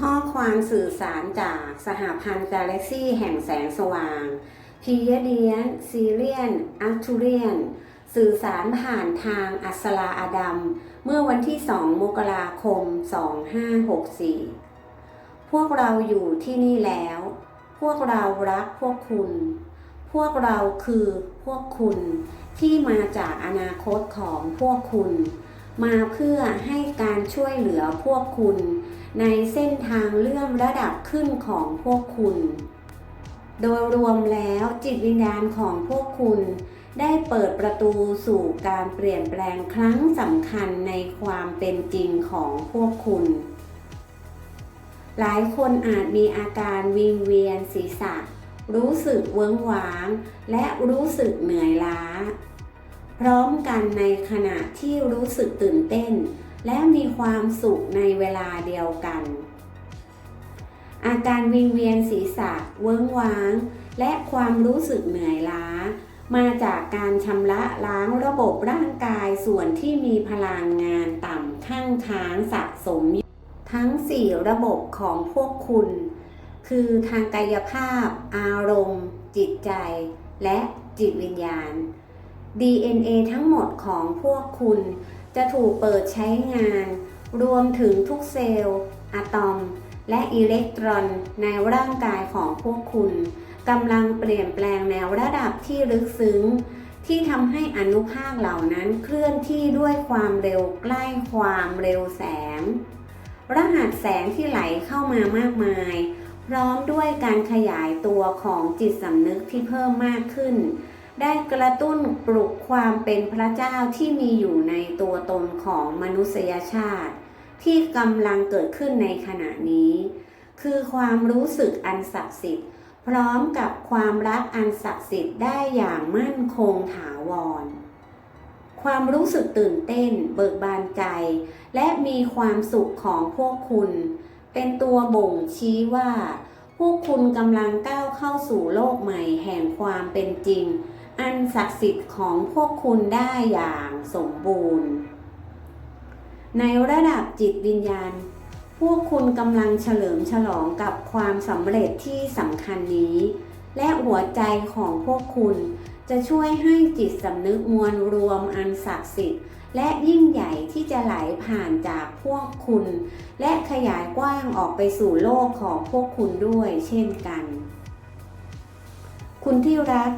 ข้อความสื่อสารจากสหพันธ์กาแล็กซี่แห่งแสงสว่างพีเยเดียนซีเรียนอัลทูเรียน สื่อสารผ่านทางอัสลาอาดัม เมื่อวันที่ 2 มกราคม 2564 พวกเราอยู่ที่นี่แล้ว พวกเรารักพวกคุณ พวกเราคือพวกคุณที่มาจากอนาคตของพวกคุณ มาเพื่อให้การช่วยเหลือพวกคุณ ในเส้นทางเลื่อนระดับขึ้นของพวกคุณ โดยรวมแล้วจิตวิญญาณของพวกคุณ ได้เปิดประตูสู่การเปลี่ยนแปลงครั้งสำคัญในความเป็นจริงของพวกคุณ หลายคนอาจมีอาการวิงเวียนศีรษะ รู้สึกเวิ้งว้าง และรู้สึกเหนื่อยล้า ร้อมกันในขณะที่รู้สึกตื่นเต้น และมีความสุขในเวลาเดียวกัน อาการวิงเวียนศีรษะเวิ้งว้าง และความรู้สึกเหนื่อยล้า มาจากการชำระล้างระบบร่างกายส่วนที่มีพลังงานต่ำข้างค้างสะสม ทั้ง 4 ระบบของพวกคุณ คือทางกายภาพ อารมณ์ จิตใจ และจิตวิญญาณ DNA ทั้งหมดของพวกคุณ จะถูกเปิดใช้งาน รวมถึงทุกเซลล์อะตอม และอิเล็กตรอนในร่างกายของพวกคุณกำลังเปลี่ยนแปลงแนวระดับที่ลึกซึ้ง ที่ทำให้อนุภาคเหล่านั้นเคลื่อนที่ด้วยความเร็วใกล้ความเร็วแสง รหัสแสงที่ไหลเข้ามามากมาย พร้อมด้วยการขยายตัวของจิตสำนึกที่เพิ่มมากขึ้น ได้กระตุ้นปลุกความเป็นพระเจ้าที่มีอยู่ในตัวตนของมนุษยชาติ ที่กำลังเกิดขึ้นในขณะนี้ คือความรู้สึกอันศักดิ์สิทธิ์ พร้อมกับความรักอันศักดิ์สิทธิ์ได้อย่างมั่นคงถาวร ความรู้สึกตื่นเต้น เบิกบานใจ และมีความสุขของพวกคุณ เป็นตัวบ่งชี้ว่า พวกคุณกำลังก้าวเข้าสู่โลกใหม่แห่งความเป็นจริง อันศักดิ์สิทธิ์ของพวกคุณได้อย่างสมบูรณ์ ในระดับจิตวิญญาณ พวกคุณกำลังเฉลิมฉลองกับความสำเร็จที่สำคัญนี้ และหัวใจของพวกคุณจะช่วยให้จิตสำนึกมวลรวมอันศักดิ์สิทธิ์และยิ่งใหญ่ที่จะไหลผ่านจากพวกคุณ และขยายกว้างออกไปสู่โลกของพวกคุณด้วยเช่นกัน คุณที่รัก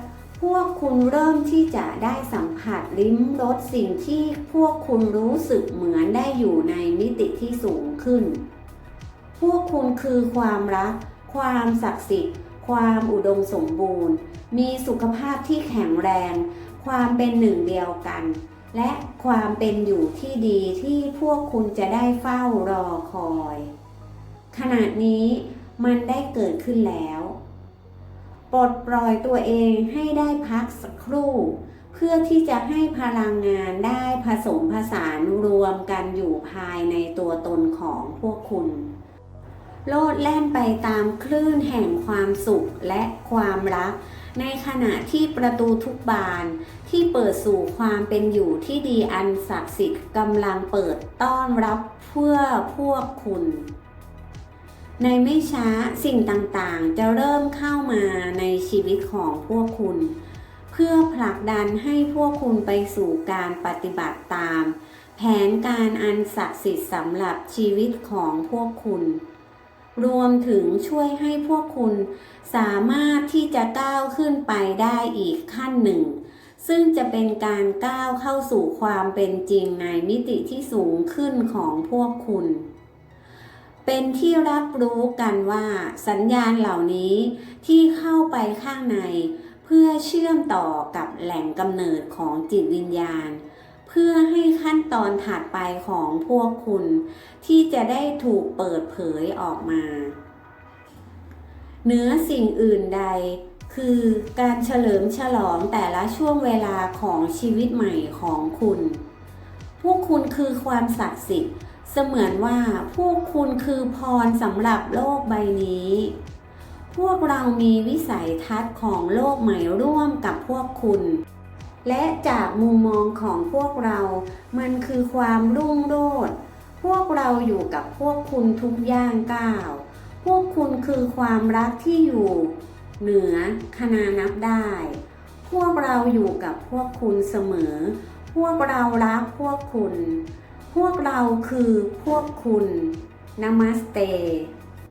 พวกคุณเริ่มที่จะได้สัมผัสลิ้มรสสิ่งที่พวกคุณรู้สึกเหมือนได้อยู่ในมิติที่สูงขึ้น พวกคุณคือความรัก ความศักดิ์สิทธิ์ ความอุดมสมบูรณ์ มีสุขภาพที่แข็งแรง ความเป็นหนึ่งเดียวกัน และความเป็นอยู่ที่ดีที่พวกคุณจะได้เฝ้ารอคอย ขณะนี้มันได้เกิดขึ้นแล้ว ลดปล่อยตัวเองให้ได้พักสักครู่ เพื่อที่จะให้พลังงานได้ผสมผสานรวมกันอยู่ภายในตัวตนของพวกคุณ โลดแล่นไปตามคลื่นแห่งความสุขและความรัก ในขณะที่ประตูทุกบานที่เปิดสู่ความเป็นอยู่ที่ดีอันศักดิ์สิทธิ์กำลังเปิดต้อนรับเพื่อพวกคุณ ในไม่ช้าสิ่งต่างๆ จะเริ่มเข้ามาในชีวิตของพวกคุณ เพื่อผลักดันให้พวกคุณไปสู่การปฏิบัติตาม แผนการอันศักดิ์สิทธิ์สำหรับชีวิตของพวกคุณ รวมถึงช่วยให้พวกคุณสามารถที่จะก้าวขึ้นไปได้อีกขั้นหนึ่ง ซึ่งจะเป็นการก้าวเข้าสู่ความเป็นจริงในมิติที่สูงขึ้นของพวกคุณ เป็นที่รับรู้กันว่าสัญญาณเหล่านี้ที่เข้าไปข้างใน เพื่อเชื่อมต่อกับแหล่งกำเนิดของจิตวิญญาณ เพื่อให้ขั้นตอนถัดไปของพวกคุณ ที่จะได้ถูกเปิดเผยออกมาเหนือสิ่งอื่นใด คือการเฉลิมฉลองแต่ละช่วงเวลาของชีวิตใหม่ของคุณ พวกคุณคือความศักดิ์สิทธิ์ เสมือนว่าผู้คุณคือพรสำหรับโลกใบนี้ พวกเรามีวิสัยทัศน์ของโลกใหม่ร่วมกับพวกคุณ และจากมุมมองของพวกเรา มันคือความรุ่งโรจน์พวกเราอยู่กับพวกคุณทุกย่างก้าว พวกคุณคือความรักที่อยู่ เหนือคณานับได้ พวกเราอยู่กับพวกคุณเสมอ พวกเรารักพวกคุณ พวกเราคือพวกคุณนามาสเต